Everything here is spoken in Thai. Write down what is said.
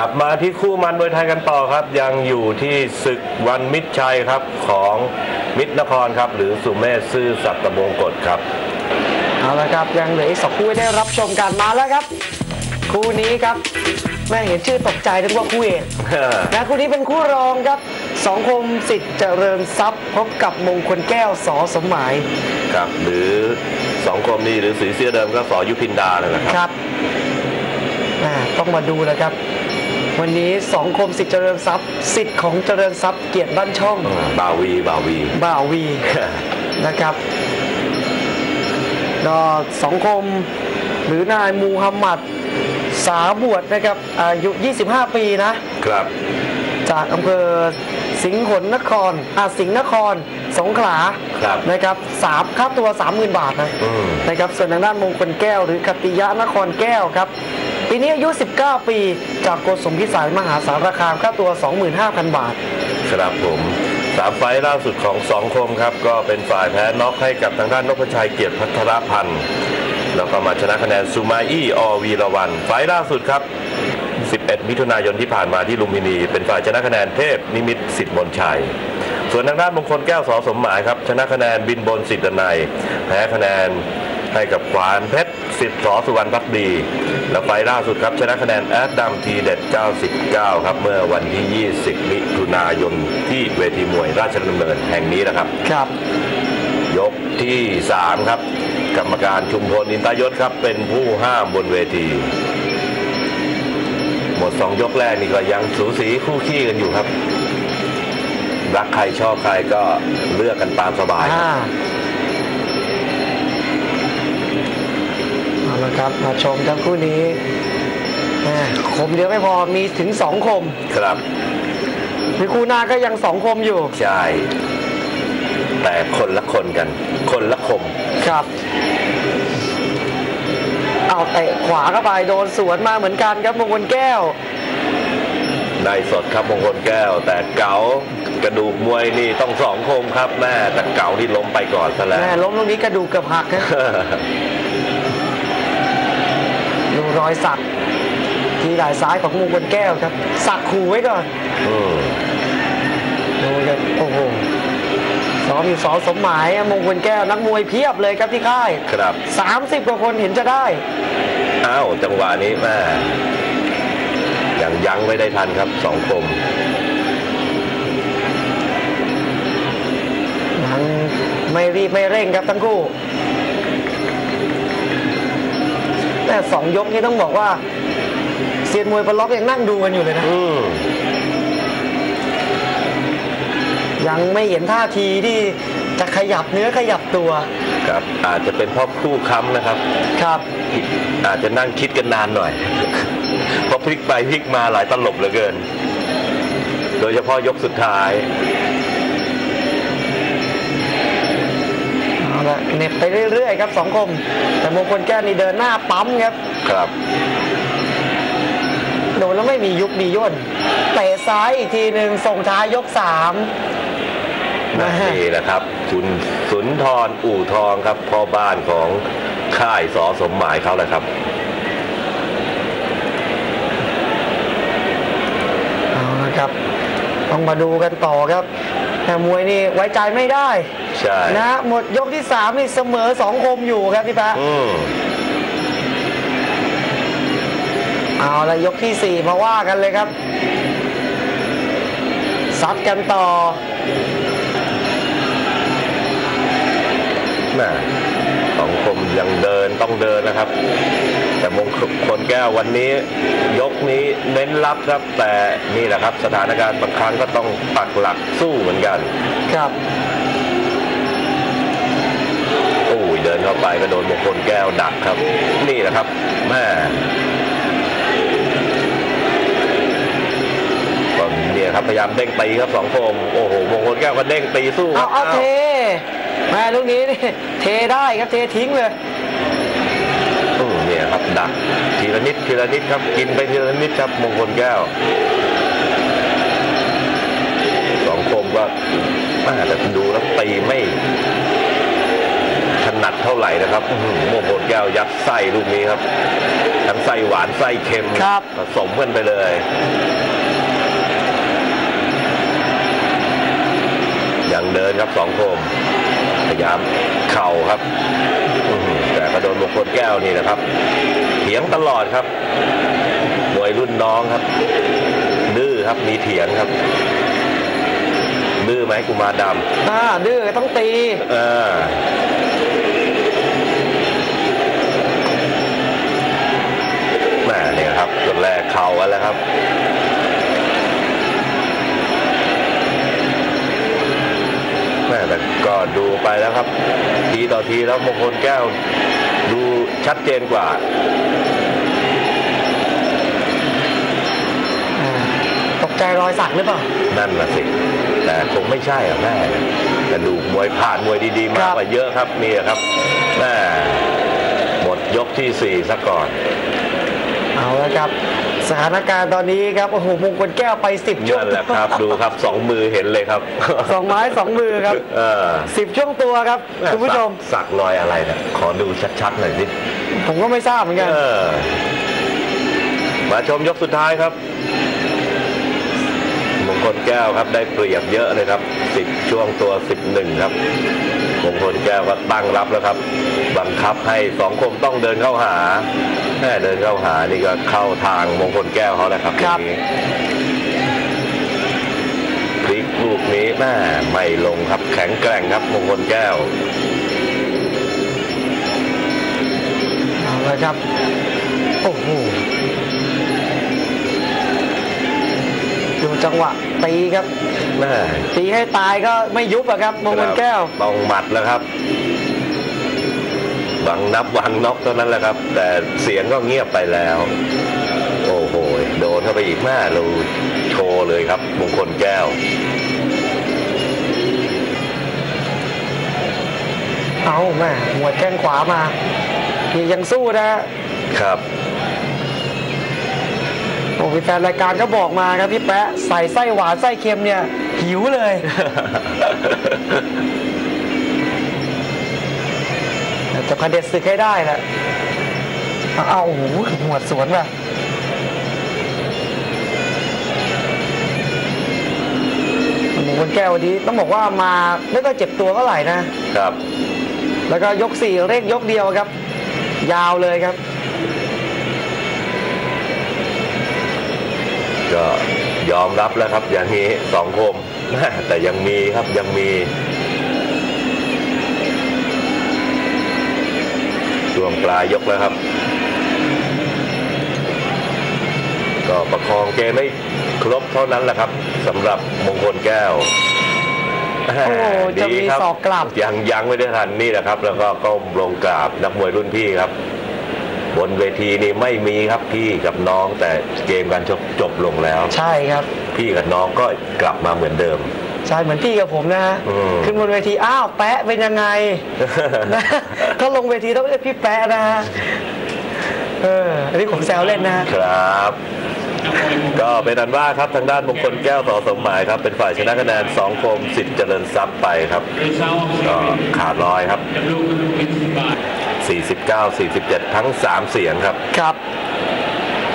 ลับมาที่คู่มันมวยไทยกันต่อครับ ยังอยู่ที่ศึกวันมิตรชัยครับของมิตรนครครับ หรือสุเมธซื่อสัตย์ตะบงกฎครับเอาละครับยังเหลืออีกสองคู่ให้ได้รับชมกันมาแล้วครับ คู่นี้ครับแม่เห็นชื่อตกใจนึกว่าคู่เอกนะคู่นี้เป็นคู่รองครับสองคมสิทธิ์เจริญทรัพย์พบกับมงคลแก้วสอสมหมายครับหรือสองคมนี้หรือสีเสื้อเดิมก็สอยุพินดานั่นแหละครับครับอ่าต้องมาดูแล้วครับ วันนี้สองคมสิทธิ์เจริญทรัพย์สิทธิ์ของเจริญทรัพย์เกียรติบ้านช่องบาวีบาวีบ่าววีนะครับก็สองคมหรือนายมูฮัมหมัดสาบวชนะครับอายุ 25 ปีนะครับ จากอำเภอสิงห์หนนครอาสิงห์นคร สงขลาครับนะครับสามค่าตัว 30,000 บาทนะอืมนะครับส่วนทางด้านมงคลแก้ว หรือคติยะนครแก้วครับ ปีนี้อายุ 19 ปี จากโกสมพิสัยมหาสารคามค่าตัว 25,000 บาท ครับผมสามไฟล่าสุดของสองคมครับ ก็เป็นฝ่ายแพ้น็อกให้กับทางด้านนพชัยเกียรติพัทรพันธ์แล้วก็มาชนะคะแนนซูมาอี้อวีรวันไฟล์ล่าสุดครับ 11 มิถุนายนที่ผ่านมาที่ลุมพินี เป็นฝ่ายชนะคะแนนเทพนิมิตสิทธิ์มนชัย ส่วนทางด้านมงคลแก้วสอสมหมายครับ ชนะคะแนนบินบนสิทธิ์นัยแพ้คะแนนให้กับขวานเพชร สิทธิ์สอสุวรรณพักดี และไฟล์ล่าสุดครับชนะคะแนนแอดดัมทีเด็ด 99 ครับ เมื่อวันที่ 20 มิถุนายนที่เวทีมวยราชดำเนินแห่งนี้นะครับ ครับ ยกที่ 3 ครับ กรรมการชุมพลอินตายศครับ เป็นผู้ห้ามบนเวทีหมด 2 ยกแรกนี่ก็ยังสูสีคู่ขี้กันอยู่ครับ รักใครชอบใครก็เลือกกันตามสบายครับ อ่าเอาละครับมาชมทั้งคู่นี้แหม่คมเดียวไม่พอมีถึงสองคมครับมีคู่หน้าก็ยังสองคมอยู่ ใช่ แต่คนละคนกัน คนละคมครับ เอาเตะขวาเข้าไปโดนสวนมาเหมือนกันครับมงคลแก้วได้สดครับมงคลแก้ว แต่เก๋ากระดูกมวยนี่ต้องสองคมครับแม่แต่เก๋านี่ล้มไปก่อนซะแล้วแม่ล้มตรงนี้กระดูกเกือบหักนะดู รอยสักที่ไหล่ซ้ายของมงคลแก้วครับ สักขู่ไว้ก่อนอืมดูครับโอ้โหซ้อมอยู่สอสมหมายมงคลแก้วนักมวยเพียบเลยครับที่ค่ายครับ30กว่าคนเห็นจะได้อ้าวจังหวะนี้แม่ยังยั้งไม่ได้ทันครับสองคมยังไม่รีบไม่เร่งครับทั้งคู่ แต่สองยกนี้ต้องบอกว่าเซียนมวยปล็อกยังนั่งดูกันอยู่เลยนะ อืมยังไม่เห็นท่าทีที่จะขยับเนื้อขยับตัว ครับอาจจะเป็นเพราะคู่ค้ำนะครับ ครับ อาจจะนั่งคิดกันนานหน่อย เพราะพลิกไปพลิกมาหลายตลบเหลือเกิน โดยเฉพาะยกสุดท้าย เอาละเหน็บไปเรื่อยๆครับสองคม แต่มงคลแก้วนี่เดินหน้าปั๊มครับ ครับ โดนแล้วไม่มียุบมีย่นเตะซ้ายอีกทีหนึ่งส่งท้ายยกสามนี่แหละครับ คุณสุนทรอู่ทองครับพ่อบ้านของค่ายสอสมหมายเขาแหละครับเอาละครับ ต้องมาดูกันต่อครับ แต่มวยนี่ไว้ใจไม่ได้ใช่นะหมดยกที่สามนี่เสมอสองคมอยู่ครับพี่แป๊ะอืมเอาละยกที่สี่มาว่ากันเลยครับซัดกันต่อแม่ สองคมยังเดินต้องเดินนะครับ แต่มงคลแก้ววันนี้ยกนี้เน้นรับครับแต่นี่แหละครับ สถานการณ์บางครั้งก็ต้องปักหลักสู้เหมือนกัน ครับโอ้ยเดินเข้าไปก็โดนมงคลแก้วดักครับ นี่แหละครับแม่ก็เนี่ยครับพยายามเด้งตีครับสองคมโอ้โหมงคลแก้วก็เด้งตีสู้คเอารับเอาเทอ้าวแม่ลูกนี้นี่เทได้ครับเททิ้งเลยอืมเนี่ยครับดักทีละนิดทีละนิดครับกินไปทีละนิดครับมงคลแก้วสองคมก็แม่แต่ดูแล้วตีไม่ถนัดเท่าไหร่นะครับอื้อหือมงคลแก้วยัดไส้ลูกนี้ครับทั้งไส้หวานไส้เค็มครับผสมกันไปเลยยังเดินครับสองคม พยายามเข่าครับอื้อหือแต่ก็โดนมงคลแก้วนี่นะครับเถียงตลอดครับมวยรุ่นน้องครับดื้อครับมีเถียงครับดื้อไหมกุมารดำอ่าดื้อต้องตี เออ ก็ดูไปแล้วครับ ทีต่อทีแล้วมงคลแก้ว ดูชัดเจนกว่าอ่าตกใจรอยสักหรือเปล่า นั่นน่ะสิ แต่คงไม่ใช่อะแม่กระดูกมวยผ่านมวยดีๆครัมากบกว่าเยอะครับนี่ครับแม่หมดยกที่สี่ซะก่อน เอาละครับ สถานการณ์ตอนนี้ครับโอ้โหมงคลแก้วไปสิบช่วงนั่นแหละครับดูครับสองมือเห็นเลยครับ สองไม้สองมือครับเออ สิบช่วงตัวครับคุณผู้ชม สักสักรอยอะไรนะขอดูชัดๆหน่อยสิผมก็ไม่ทราบเหมือนกัน เออมาชมยกสุดท้ายครับมงค ลแก้วครับได้เปรียบเยอะเลยครับสิบช่วงตัวสิบหนึ่งครับมงคลแก้วก็ตั้งรับแล้วครับ บังคับให้สองคมต้องเดินเข้าหาแม่เดินเข้าหานี่ก็เข้าทางมงคลแก้วเขาแหละครับครับทีนี้พลิกลูกนี้แม่ไม่ลงครับแข็งแกร่งครับมงคลแก้วเอาละครับโอ้โห จังหวะตีครับแม่ตีให้ตายก็ไม่ยุบอะครับมงคลแก้วต้องหมัดแล้วครับบังนับวังน็อกเท่านั้นแหละครับ แต่เสียงก็เงียบไปแล้ว โอ้โหโดนเข้าไปอีกแม่เราโชว์เลยครับ มงคลแก้วเอาแม่หัวดแข้งขวามานี่ยังสู้นะฮะครับ โอ้แฟนรายการก็บอกมาครับพี่แปะใส่ไส้หวานไส้เค็มเนี่ยหิวเลย จะพเด็ดศึกให้ได้แหละเอาเอาโอ้โหหัวดสวนว่ะมงคลแก้ววันนี้ต้องบอกว่ามาไม่ก็เจ็บตัวเท่าไหร่นะครับ แล้วก็ยกสี่เร่งยกเดียวครับ ยาวเลยครับ ก็ยอมรับแล้วครับ อย่างนี้สองคมแต่ยังมีครับยังมีช่วงปลายยกแล้วครับ ก็ประคองเกมไม่ครบเท่านั้นแหละครับสำหรับมงคลแก้วโอ้จะมีดีครับศอกกลับยังยังไม่ได้ทันนี่แหละครับ แล้วก็ก้มลงกราบนักมวยรุ่นพี่ครับ บนเวทีนี่ไม่มีครับพี่กับน้องแต่เกมการชกจบลงแล้ว ใช่ครับ พี่กับน้องก็กลับมาเหมือนเดิม ใช่เหมือนพี่กับผมนะฮะอืม ขึ้นบนเวทีอ้าวแปะเป็นยังไง นะถ้าลงเวทีต้องเรียกพี่แปะนะฮะเอออันนี้ผมแซวเล่นนะฮะ ครับ ก็เป็นอันว่าครับทางด้านมงคลแก้วต่อสมหมายครับ เป็นฝ่ายชนะคะแนนสองคมสิทธิ์เจริญทรัพย์ไปครับ ก็ขาดลอยครับ 49 47 ทั้ง 3 เสียงครับ ครับ